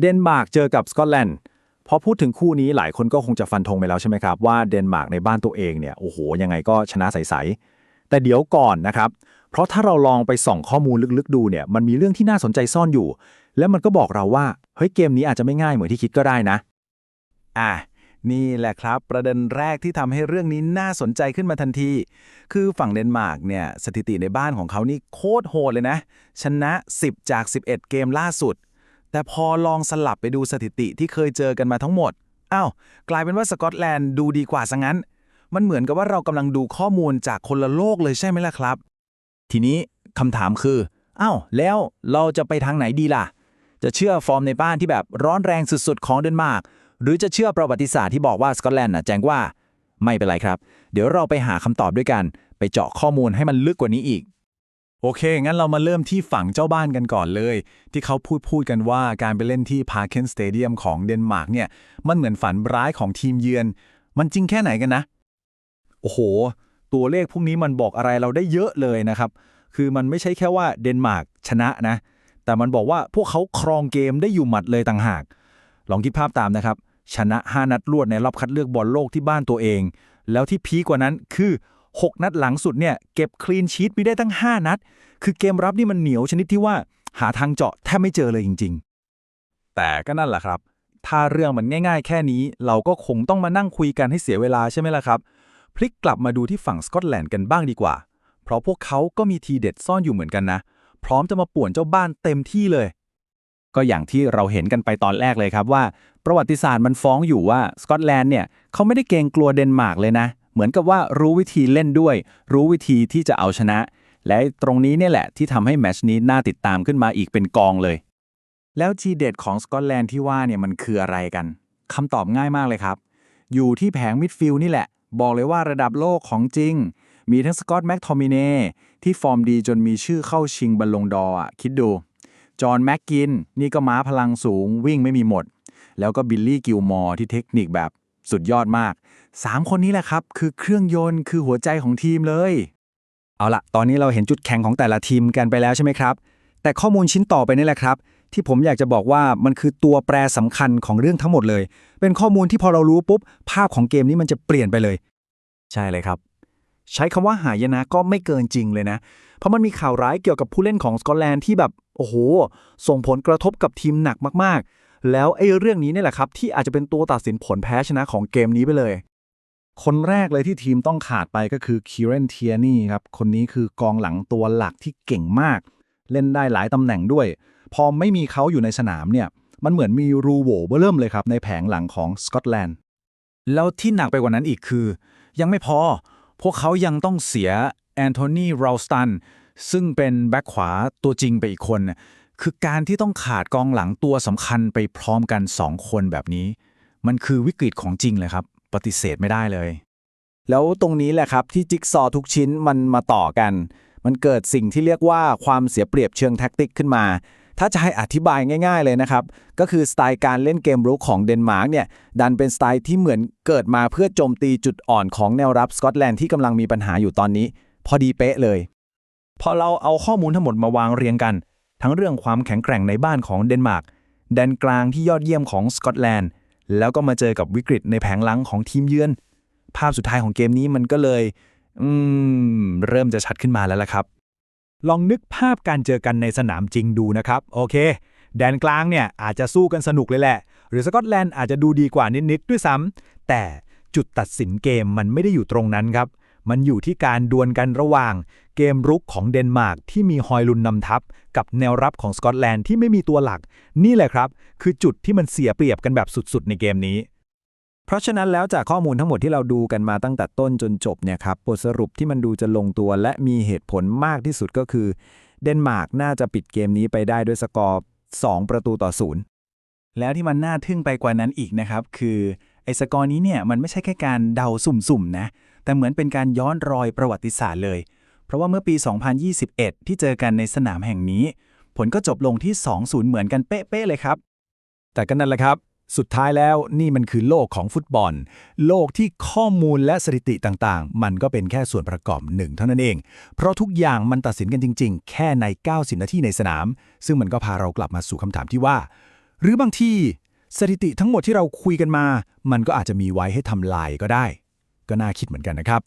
เดนมาร์กเจอกับสกอตแลนด์พอพูดถึงคู่นี้หลายคนก็คงจะฟันธงไปแล้วใช่ไหมครับ ว่าเดนมาร์กในบ้านตัวเองเนี่ยโอ้โหยังไงก็ชนะใสๆแต่เดี๋ยวก่อนนะครับ เพราะถ้าเราลองไปส่องข้อมูลลึกๆดูเนี่ยมันมีเรื่องที่น่าสนใจซ่อนอยู่ แล้วมันก็บอกเราว่าเฮ้ยเกมนี้อาจจะไม่ง่ายเหมือนที่คิดก็ได้นะ อะนี่แหละครับ ประเด็นแรกที่ทำให้เรื่องนี้น่าสนใจขึ้นมาทันที คือฝั่งเดนมาร์กเนี่ยสถิติในบ้านของเขานี่โคตรโหดเลยนะ ชนะ 10 จาก 11 เกมล่าสุด แต่พอลองสลับไปดูสถิติที่เคยเจอกันมาทั้งหมด อ้าว กลายเป็นว่าสกอตแลนด์ดูดีกว่าซะงั้น มันเหมือนกับว่าเรากำลังดูข้อมูลจากคนละโลกเลยใช่ไหมล่ะครับ ทีนี้คำถามคือ อ้าว แล้วเราจะไปทางไหนดีล่ะ จะเชื่อฟอร์มในบ้านที่แบบร้อนแรงสุดๆ ของเดนมาร์ก หรือจะเชื่อประวัติศาสตร์ที่บอกว่าสกอตแลนด์น่ะแจ้งว่า ไม่เป็นไรครับ เดี๋ยวเราไปหาคำตอบด้วยกัน ไปเจาะข้อมูลให้มันลึกกว่านี้อีก โอเค งั้นเรามาเริ่มที่ฝั่งเจ้าบ้านกันก่อนเลย ที่เขาพูดพูดกันว่าการไปเล่นที่พาร์เคนสเตเดียมของเดนมาร์กเนี่ย มันเหมือนฝันร้ายของทีมเยือน มันจริงแค่ไหนกันนะ โอ้โห ตัวเลขพวกนี้มันบอกอะไรเราได้เยอะเลยนะครับ คือมันไม่ใช่แค่ว่าเดนมาร์กชนะนะ แต่มันบอกว่าพวกเขาครองเกมได้อยู่หมัดเลยต่างหาก ลองคิดภาพตามนะครับ ชนะ 5 นัดรวดในรอบคัดเลือกบอลโลกที่บ้านตัวเอง แล้วที่พีกว่านั้นคือ 6 นัดหลังสุดเนี่ยเก็บคลีนชีตไม่ได้ตั้ง 5 นัด คือเกมรับนี่มันเหนียวชนิดที่ว่าหาทางเจาะแทบไม่เจอเลยจริง ๆ แต่ก็นั่นแหละครับ ถ้าเรื่องมันง่าย ๆ แค่นี้เราก็คงต้องมานั่งคุยกันให้เสียเวลาใช่ไหมล่ะครับ พลิกกลับมาดูที่ฝั่งสกอตแลนด์กันบ้างดีกว่า เพราะพวกเขาก็มีทีเด็ดซ่อนอยู่เหมือนกันนะ พร้อมจะมาป่วนเจ้าบ้านเต็มที่เลย ก็อย่างที่เราเห็นกันไปตอนแรกเลยครับว่า ประวัติศาสตร์มันฟ้องอยู่ว่าสกอตแลนด์เนี่ยเขาไม่ได้เกรงกลัวเดนมาร์กเลยนะ เหมือนกับว่ารู้วิธีเล่นด้วย รู้วิธีที่จะเอาชนะ และตรงนี้เนี่ยแหละที่ทำให้แมชนี้น่าติดตามขึ้นมาอีกเป็นกองเลย แล้วทีเด็ดของสกอตแลนด์ที่ว่าเนี่ยมันคืออะไรกันคำตอบง่ายมากเลยครับ อยู่ที่แผงมิดฟิลด์นี่แหละ บอกเลยว่าระดับโลกของจริง มีทั้งสกอตแม็กทอมิเน่ที่ฟอร์มดีจนมีชื่อเข้าชิงบัลลงดอร์อะคิดดู จอห์นแม็กกิน นี่ก็ม้าพลังสูงวิ่งไม่มีหมด แล้วก็บิลลี่กิลมอร์ที่เทคนิคแบบ สุดยอดมาก 3 คนนี้แหละครับ คือเครื่องยนต์คือหัวใจของทีมเลย เอาละตอนนี้เราเห็นจุดแข็งของแต่ละทีมกันไปแล้วใช่ไหมครับ แต่ข้อมูลชิ้นต่อไปนี่แหละครับ ที่ผมอยากจะบอกว่ามันคือตัวแปรสำคัญของเรื่องทั้งหมดเลย เป็นข้อมูลที่พอเรารู้ปุ๊บ ภาพของเกมนี้มันจะเปลี่ยนไปเลย ใช่เลยครับ ใช้คำว่าหายนะก็ไม่เกินจริงเลยนะ เพราะมันมีข่าวร้ายเกี่ยวกับผู้เล่นของสกอตแลนด์ที่แบบโอ้โห ส่งผลกระทบกับทีมหนักมากๆ แล้วไอ้เรื่องนี้เนี่ยแหละครับ ที่อาจจะเป็นตัวตัดสินผลแพ้ชนะของเกมนี้ไปเลย คนแรกเลยที่ทีมต้องขาดไปก็คือคิเรนเทียนี่ครับ คนนี้คือกองหลังตัวหลักที่เก่งมาก เล่นได้หลายตำแหน่งด้วย พอไม่มีเขาอยู่ในสนามเนี่ย มันเหมือนมีรูโหว่เบ้อเริ่มเลยครับในแผงหลังของสกอตแลนด์แล้วที่หนักไปกว่านั้นอีกคือ ยังไม่พอ พวกเขายังต้องเสียแอนโทนีราลสตันซึ่งเป็นแบ็คขวาตัวจริงไปอีกคน คือการที่ต้องขาดกองหลังตัวสำคัญไปพร้อมกัน 2 คนแบบนี้ มันคือวิกฤตของจริงเลยครับ ปฏิเสธไม่ได้เลย แล้วตรงนี้แหละครับที่จิ๊กซอว์ทุกชิ้นมันมาต่อกัน มันเกิดสิ่งที่เรียกว่าความเสียเปรียบเชิงแท็กติกขึ้นมา ถ้าจะให้อธิบายง่าย ๆเลยนะครับ ก็คือสไตล์การเล่นเกมรุกของเดนมาร์กเนี่ยดันเป็นสไตล์ที่เหมือนเกิดมาเพื่อโจมตีจุดอ่อนของแนวรับสกอตแลนด์ที่กำลังมีปัญหาอยู่ตอนนี้ พอดีเป๊ะเลย พอเราเอาข้อมูลทั้งหมดมาวางเรียงกัน ทั้งเรื่องความแข็งแกร่งในบ้านของเดนมาร์กแดนกลางที่ยอดเยี่ยมของสกอตแลนด์แล้วก็มาเจอกับวิกฤตในแผงหลังของทีมเยือน ภาพสุดท้ายของเกมนี้มันก็เลยอืมเริ่มจะชัดขึ้นมาแล้วล่ะครับ ลองนึกภาพการเจอกันในสนามจริงดูนะครับ โอเค แดนกลางเนี่ยอาจจะสู้กันสนุกเลยแหละ หรือสกอตแลนด์อาจจะดูดีกว่านิด ๆ ด้วยซ้ำแต่จุดตัดสินเกมมันไม่ได้อยู่ตรงนั้นครับ มันอยู่ที่การดวลกันระหว่าง เกมรุกของเดนมาร์กที่มีฮอยลุนนำทัพ กับแนวรับของสกอตแลนด์ที่ไม่มีตัวหลัก นี่แหละครับ คือจุดที่มันเสียเปรียบกันแบบสุดๆ ในเกมนี้ เพราะฉะนั้นแล้วจากข้อมูลทั้งหมดที่เราดูกันมาตั้งแต่ต้นจนจบเนี่ยครับบทสรุปที่มันดูจะลงตัวและมีเหตุผลมากที่สุดก็คือ เดนมาร์กน่าจะปิดเกมนี้ไปได้ด้วยสกอร์2ประตูต่อศูนย์แล้วที่มันน่าทึ่งไปกว่านั้นอีกนะครับ คือไอ้สกอร์นี้เนี่ยมันไม่ใช่แค่การเดาสุ่มๆนะ แต่เหมือนเป็นการย้อนรอยประวัติศาสตร์เลย เพราะว่าเมื่อปี 2021 ที่เจอกันในสนามแห่งนี้ ผลก็จบลงที่ 2-0 เหมือนกันเป๊ะๆเลยครับ แต่ก็นั่นแหละครับ สุดท้ายแล้วนี่มันคือโลกของฟุตบอล โลกที่ข้อมูลและสถิติต่างๆ มันก็เป็นแค่ส่วนประกอบหนึ่งเท่านั้นเอง เพราะทุกอย่างมันตัดสินกันจริง ๆ แค่ใน 90 นาทีในสนาม ซึ่งมันก็พาเรากลับมาสู่คำถามที่ว่า หรือบางทีสถิติทั้งหมดที่เราคุยกันมา มันก็อาจจะมีไว้ให้ทำลายก็ได้ ก็น่าคิดเหมือนกันนะครับ